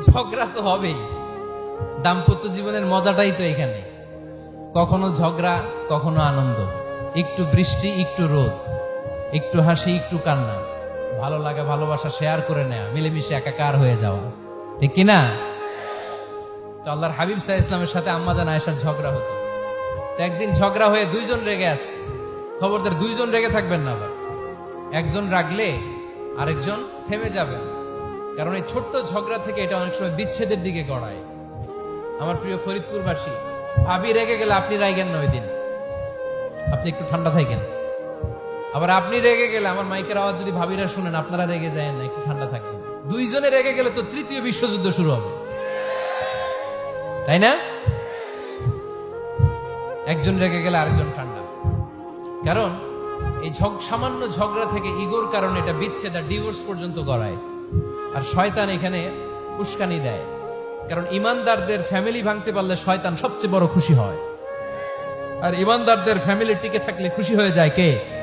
ঝগড়া তো হবেই। দাম্পত্য জীবনের মজাটাই তো এখানে। কখনো ঝগড়া, কখনো আনন্দ। একটু বৃষ্টি, একটু রোদ। একটু হাসি, একটু কান্না। ভালো লাগা, ভালোবাসা শেয়ার করে নেওয়া মিলেমিশে একাকার হয়ে যাওয়া। ঠিক কিনা? তো আল্লাহর হাবিব সাহা ইসলামের সাথে আম্মাজান আয়েশার ঝগড়া হতো। তো একদিন ঝগড়া হয়ে দুইজন রেগে আস। খবরদার দুইজন রেগে থাকবেন না আবার। একজন রাগলে আরেকজন থেমে যাবেন। কারণ এই ছোট্ট ঝগড়া থেকে এটা অনেক সময় বিচ্ছেদের দিকে গড়ায়। আমার প্রিয় ফরিদপুরবাসী, ভাবি রেগে গেলে আপনি রাইগেন না ওই দিন। আপনি একটু ঠান্ডা থাকেন। আবার আপনি রেগে গেলে, আমার মাইকের আওয়াজ যদি ভাবিরা শুনেন, আপনারা রেগে যায় না, একটু ঠান্ডা থাকবেন দুইজনে রেগে গেলে তো তৃতীয় বিশ্বযুদ্ধ শুরু হবে। তাই না? একজন রেগে গেলে আরেকজন ঠান্ডা। কারণ এই ঝগ, সামান্য ঝগড়া থেকে ইগোর কারণে এটা বিচ্ছেদ আর ডিভোর্স পর্যন্ত করায় আর শয়তান এখানে উস্কানি দেয়। কারণ ইমানদারদের ফ্যামিলি ভাঙতে পারলে শয়তান সবচেয়ে বড় খুশি হয়। আর ইমানদারদের ফ্যামিলি টিকে থাকলে খুশি হয়ে যায় কে?